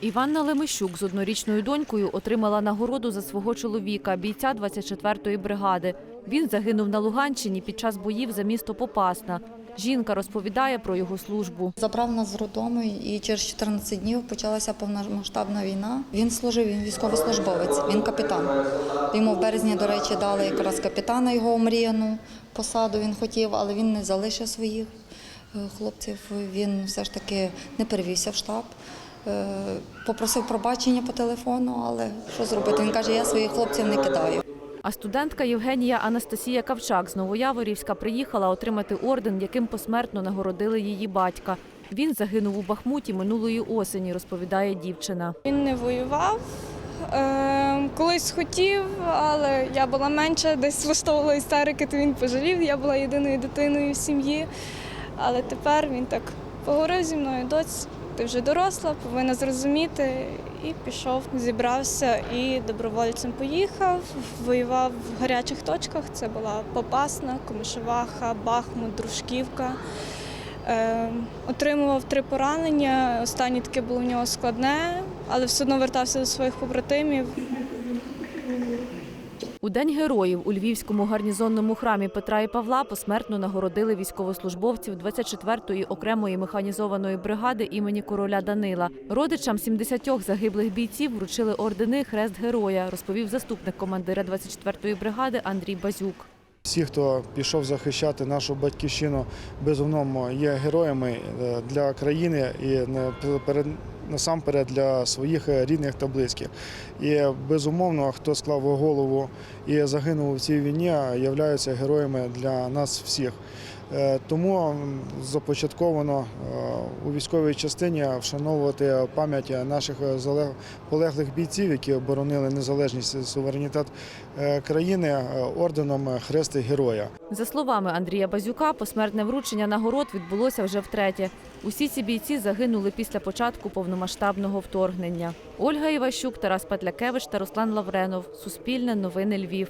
Іванна Лемищук з однорічною донькою отримала нагороду за свого чоловіка, бійця 24-ї бригади. Він загинув на Луганщині під час боїв за місто Попасна. Жінка розповідає про його службу. Забрав нас з роддому і через 14 днів почалася повномасштабна війна. Він служив, він військовослужбовець, він капітан. Йому в березні, до речі, дали якраз капітана його омріяну посаду. Він хотів, але він не залишив своїх е, хлопців. Він все ж таки не перевівся в штаб. Е, Попросив пробачення по телефону, але що зробити? Він каже, я своїх хлопців не кидаю. А студентка Євгенія Анастасія Кавчак з Новояворівська приїхала отримати орден, яким посмертно нагородили її батька. Він загинув у Бахмуті минулої осені, розповідає дівчина. Він не воював. Е, колись хотів, але я була менша, десь влаштовувала істерики, то він пожалів. Я була єдиною дитиною в сім'ї. Але тепер він так поговорив зі мною, доць, ти вже доросла, повинна зрозуміти. І пішов, зібрався і добровольцем поїхав, воював в гарячих точках. Це була Попасна, Комишеваха, Бахмут, Дружківка. Е, отримував три поранення. Останнє таке було в нього складне, але все одно вертався до своїх побратимів. У День героїв у Львівському гарнізонному храмі Петра і Павла посмертно нагородили військовослужбовців 24-ї окремої механізованої бригади імені короля Данила. Родичам 70 загиблих бійців вручили ордени Хрест Героя, розповів заступник командира 24-ї бригади Андрій Базюк. Всі, хто пішов захищати нашу батьківщину, безумовно є героями е, для країни і не перед насамперед для своїх е, рідних та близьких. І безумовно, хто склав голову і загинув у цій війні, являються героями для нас всіх. Е, Тому започатковано е, у військовій частині вшановувати пам'ять наших е, полеглих бійців, які оборонили незалежність суверенітет країни орденом Хрести Героя. За словами Андрія Базюка, посмертне вручення нагород відбулося вже втретє. Усі ці бійці загинули після початку повномасштабного вторгнення. Ольга Іващук, Тарас Петлякевич та Руслан Лавренов. Суспільне новини Львів.